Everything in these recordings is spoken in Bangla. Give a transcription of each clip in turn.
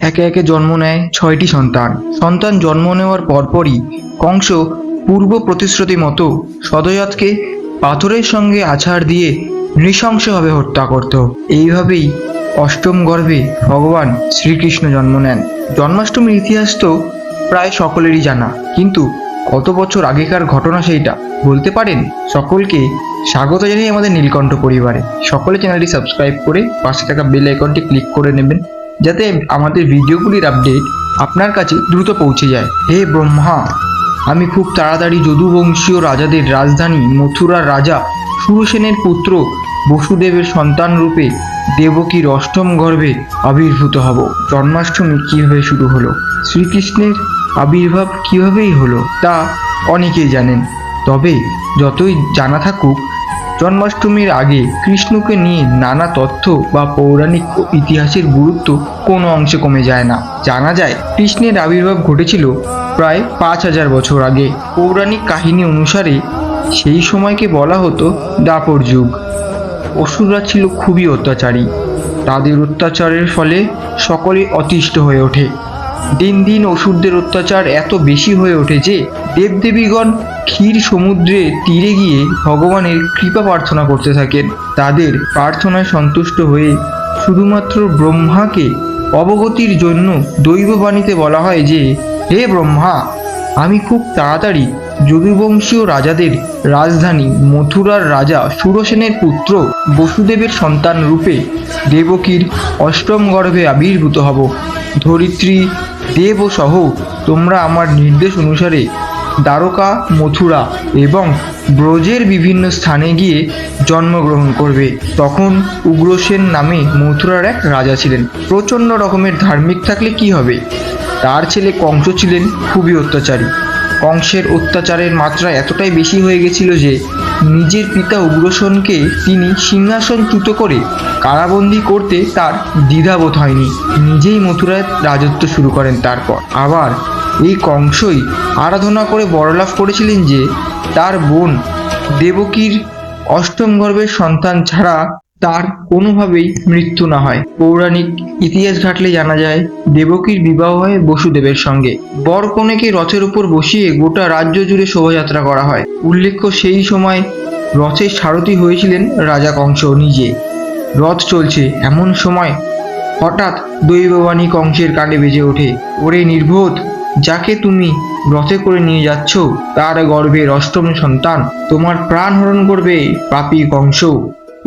একে একে জন্ম নেয় ছয়টি সন্তান। সন্তান জন্ম নেওয়ার পরপরই কংস পূর্ব প্রতিশ্রুতি মতো সদজাতকে পাথরের সঙ্গে আছাড় দিয়ে নৃশংসভাবে হত্যা করত। এইভাবেই অষ্টম গর্ভে ভগবান শ্রীকৃষ্ণ জন্ম নেন। জন্মাষ্টমীর ইতিহাস তো প্রায় সকলেরই জানা। কিন্তু কত বছর আগেকার ঘটনা সেইটা? বলতে পারেন? সকলকে স্বাগত জানিয়ে আমাদের নীলকণ্ঠ পরিবারে। সকলে চ্যানেলটি সাবস্ক্রাইব করে পাশে থাকা বেল আইকনটি ক্লিক করে নেবেন। যাতে আমাদের ভিডিওগুলির আপডেট আপনার কাছে দ্রুত পৌঁছে যায়। হে ব্রহ্মা, আমি খুব তাড়াতাড়ি যদুবংশীয় রাজাদের রাজধানী মথুরার রাজা সুরসেনের পুত্র বসুদেবের সন্তান রূপে দেবকীর অষ্টম গর্ভে আবির্ভূত হব। জন্মাষ্টমী কীভাবে শুরু হলো? শ্রীকৃষ্ণের আবির্ভাব কীভাবেই হলো তা অনেকেই জানেন। তবে যতই জানা থাকুক জন্মাষ্টমীর আগে কৃষ্ণকে নিয়ে নানা তথ্য বা পৌরাণিক ও ইতিহাসের গুরুত্ব কোনো অংশে কমে যায় না। জানা যায়, কৃষ্ণের আবির্ভাব ঘটেছিল প্রায় পাঁচ হাজার বছর আগে। পৌরাণিক কাহিনী অনুসারে সেই সময়কে বলা হতো দাপর যুগ। অসুররা ছিল খুবই অত্যাচারী। তাদের অত্যাচারের ফলে সকলে অতিষ্ঠ হয়ে ওঠে। দিন দিন অসুরদের অত্যাচার এত বেশি হয়ে ওঠে যে দেবদেবীগণ ক্ষীর সমুদ্রে তীরে গিয়ে ভগবানের কৃপা প্রার্থনা করতে থাকেন। তাদের প্রার্থনায় সন্তুষ্ট হয়ে শুধুমাত্র ব্রহ্মাকে অবগতির জন্য দৈববাণীতে বলা হয় যে, হে ব্রহ্মা, আমি খুব তাড়াতাড়ি যদুবংশীয় রাজাদের রাজধানী মথুরার রাজা সুরসেনের পুত্র বসুদেবের সন্তান রূপে দেবকীর অষ্টম গর্ভে আবির্ভূত হব। ধরিত্রী দেব সহ তোমরা আমার নির্দেশ অনুসারে দ্বারকা, মথুরা এবং ব্রজের বিভিন্ন স্থানে গিয়ে জন্মগ্রহণ করবে। তখন উগ্রসেন নামে মথুরার এক রাজা ছিলেন। প্রচণ্ড রকমের ধার্মিক থাকলে কি হবে? তার ছেলে কংস ছিলেন, খুবই অত্যাচারী। কংসের অত্যাচারের মাত্রা এতটাই বেশি হয়ে গেছিল যে নিজের পিতা উগ্রসেনকে তিনি সিংহাসনচ্যুত করে কারাবন্দি করতে তার দ্বিধাবোধ হয়নি। নিজেই মথুরায় রাজত্ব শুরু করেন তারপর। আবার এই কংসই আরাধনা করে বড়লাভ করেছিলেন যে তার বোন দেবকীর অষ্টম গর্ভের সন্তান ছাড়া তার কোনোভাবেই মৃত্যু না হয়। পৌরাণিক ইতিহাস ঘাটলে জানা যায়, দেবকীর বিবাহ হয় বসুদেবের সঙ্গে। বর কনেকে রথের উপর বসিয়ে গোটা রাজ্য জুড়ে শোভাযাত্রা করা হয়। উল্লেখ্য, সেই সময় রথের সারথি হয়েছিলেন রাজা কংস নিজে। রথ চলছে এমন সময় হঠাৎ দৈববাণী কংসের কানে বেজে ওঠে। ওরে নির্বোধ, যাকে তুমি রথে করে নিয়ে যাচ্ছ, তার গর্ভের অষ্টম সন্তান, তোমার প্রাণ হরণ করবে পাপী কংস।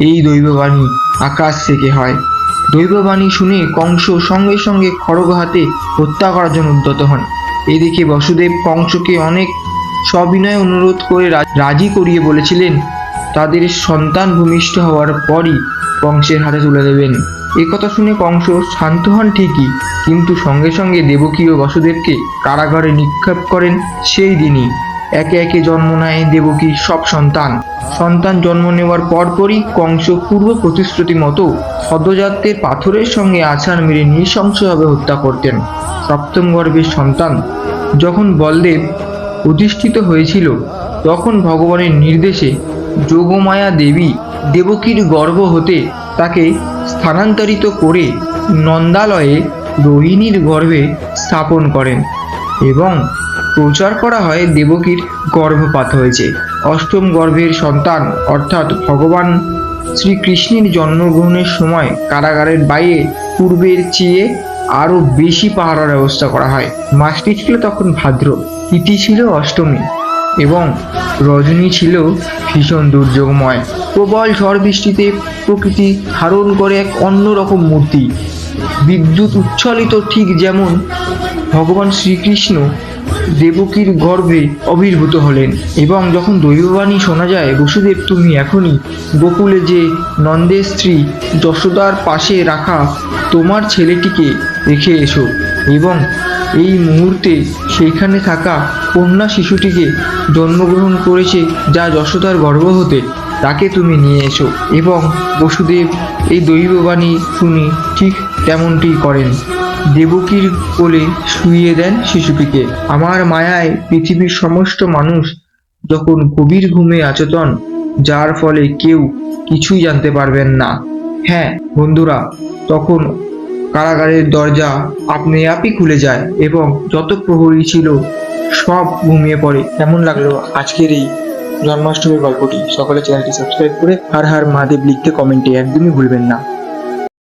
এই দৈববাণী আকাশ থেকে হয়। দৈববাণী শুনে কংস সঙ্গে সঙ্গে খড়গ হাতে হত্যা করার জন্য উদ্যত হন। এদিকে বসুদেব কংসকে অনেক সবিনয় অনুরোধ করে রাজি করিয়ে বলেছিলেন, তাদের সন্তান ভূমিষ্ঠ হওয়ার পরই কংসের হাতে তুলে দেবেন। এ কথা শুনে কংস শান্ত হন ঠিকই, কিন্তু সঙ্গে সঙ্গে দেবকী ও বসুদেবকে কারাগারে নিক্ষেপ করেন সেই দিনই। একে একে জন্ম নেয় দেবকীর সব সন্তান। সন্তান জন্ম নেওয়ার পরপরই কংস পূর্ব প্রতিশ্রুতি মতো সদ্যজাতদের পাথরের সঙ্গে আছাড় মেরে নৃশংসভাবে হত্যা করতেন। সপ্তম গর্ভের সন্তান যখন বলদেব প্রতিষ্ঠিত হয়েছিল, তখন ভগবানের নির্দেশে যোগমায়া দেবী দেবকীর গর্ভ হতে তাকে স্থানান্তরিত করে নন্দালয়ে রোহিণীর গর্ভে স্থাপন করেন এবং প্রচার করা হয় দেবকীর গর্ভপাত হয়েছে। অষ্টম গর্ভের সন্তান, অর্থাৎ ভগবান শ্রীকৃষ্ণের জন্মগ্রহণের সময় কারাগারের বাইরে পূর্বের চেয়ে আরও বেশি পাহারার ব্যবস্থা করা হয়। মাসটি ছিল তখন ভাদ্র, তিথি ছিল অষ্টমী এবং রজনী ছিল ভীষণ দুর্যোগময়। প্রবল ঝড় বৃষ্টিতে প্রকৃতি ধারণ করে এক অন্যরকম মূর্তি। বিদ্যুৎ উচ্ছ্বলিত ঠিক যেমন ভগবান শ্রীকৃষ্ণ দেবকীর গর্ভে আবির্ভূত হলেন এবং যখন দৈববাণী শোনা যায়, বসুদেব, তুমি এখনই গোকুলে যে নন্দের স্ত্রী যশোদার পাশে রাখা তোমার ছেলেটিকে রেখে এসো এবং এই মুহূর্তে সেইখানে থাকা কন্যা শিশুটিকে জন্মগ্রহণ করেছে যা যশোদার গর্ভ হতে তাকে তুমি নিয়ে এসো এবং বসুদেব এই দৈববাণী শুনি ঠিক তেমনটি করেন। দেবকীর কোলে শুইয়ে দেন শিশুটিকে। আমার মায়ায় পৃথিবীর সমস্ত মানুষ যখন গভীর ঘুমে আচেতন, যার ফলে কেউ কিছুই জানতে পারবেন না। হ্যাঁ বন্ধুরা, তখন কারাগারের দরজা আপনি আপই খুলে যায় এবং যত প্রহরী ছিল সব ঘুমিয়ে পড়ে। কেমন লাগল আজকের এই জন্মাষ্টমীর গল্পটি? সকলে চ্যানেলটি সাবস্ক্রাইব করে হার হার মহাদেব লিখতে কমেন্টে একদমই ভুলবেন না।